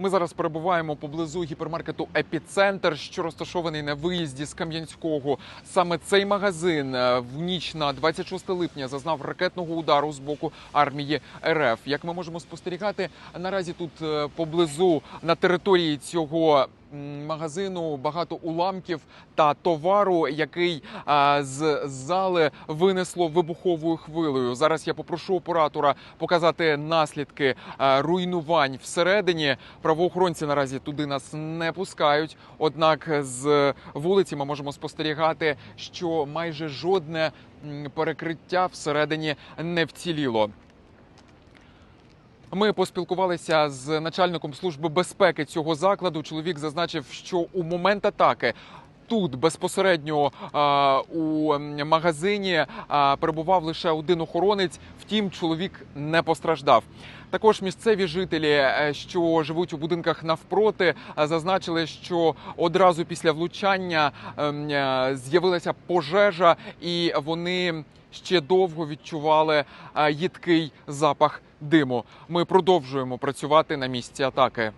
Ми зараз перебуваємо поблизу гіпермаркету Епіцентр, що розташований на виїзді з Кам'янського. Саме цей магазин е, в ніч на 26 липня зазнав ракетного удару з боку армії РФ. Як ми можемо спостерігати, наразі тут е, поблизу на території цього. Магазину багато уламків та товару, який з зали винесло вибуховою хвилею. Зараз я попрошу оператора показати наслідки руйнувань всередині. Правоохоронці наразі туди нас не пускають. Однак з вулиці ми можемо спостерігати, що майже жодне перекриття всередині не вціліло. Ми поспілкувалися з начальником служби безпеки цього закладу. Чоловік зазначив, що у момент атаки. Тут безпосередньо а, у магазині а, перебував лише один охоронець. Втім, чоловік не постраждав. Також місцеві жителі, е, що живуть у будинках навпроти, е, зазначили, що одразу після влучання ем, е, з'явилася пожежа, і вони ще довго відчували е, їдкий запах диму. Ми продовжуємо працювати на місці атаки.